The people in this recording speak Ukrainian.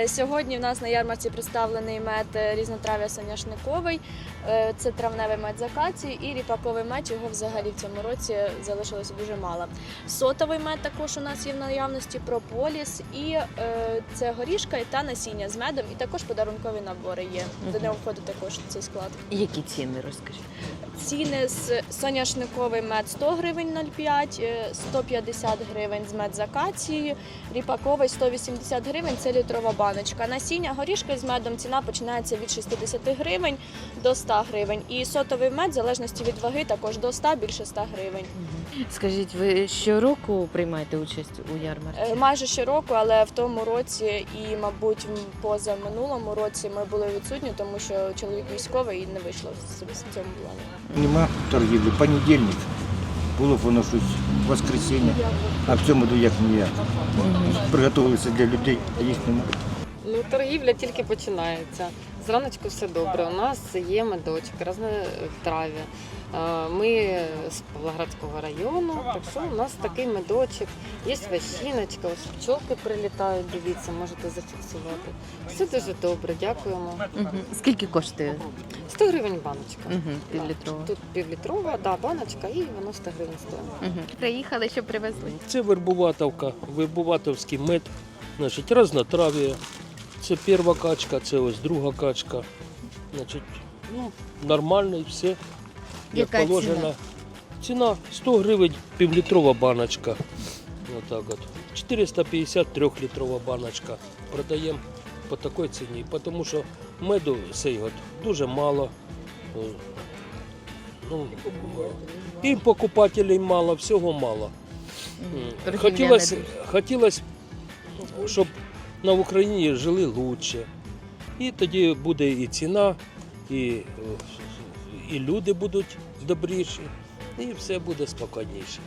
Е, Сьогодні в нас на ярмарці представлений мед різнотрав'я соняшниковий. Е, Це травневий мед з акації і ріпаковий мед. Його взагалі в цьому році залишилося дуже мало. Сотовий мед також у нас є в наявності прополіс, і е, це горішка та насіння з медом, і також подарункові набори є. До нього входить також цей склад. Які ціни розкажіть? Ціни з соняшниковий мед 100 гривень 0,5, е, 150 гривень з мед з акації, ріпаковий 180 гривень це літрова баночка. Насіння горішки з медом ціна починається від 60 гривень до 100 гривень. І сотовий мед, в залежності від ваги, також до 100, більше 100 гривень. Скажіть, ви щороку приймаєте участь у ярмарці? Е, Майже щороку, але в тому році і, мабуть, м, поза минулому році ми були відсутні, тому що чоловік військовий і не вийшло в в цьому плані. Нема торгівлі. Понедільник. Було б воно щось воскресіння, а в цьому як ніяк. Приготувалися для людей, а їх немає. Ну, торгівля тільки починається. Зраночку все добре. У нас є медочок, різнотрав'я. Е, Ми з Павлоградського району, так що у нас такий медочок, є ващиночка, ось пчолки прилітають, дивіться, можете зафіксувати. Все дуже добре, дякуємо. Мгм. Скільки коштує 100 гривень баночка. угу. півлітрова? Тут півлітрова, да, баночка і воно 100 гривень стоїть. Угу. Приїхали, що привезли. Це вербуватовка, вербуватовський мед, значить, разнотрав'я. Це перша качка, це ось друга качка. Значить, ну, нормально і все. Як Яка положено. ціна? Ціна 100 гривень півлітрова баночка. Отак от. 450 трьохлітрова баночка. Продаємо по такій ціні, тому що меду цей год дуже мало. Ну, і покупателів мало, всього мало. Хотілося, хотілося, щоб на Україні жили краще. І тоді буде і ціна, і, е, і люди будуть добріші, і все буде спокійніше.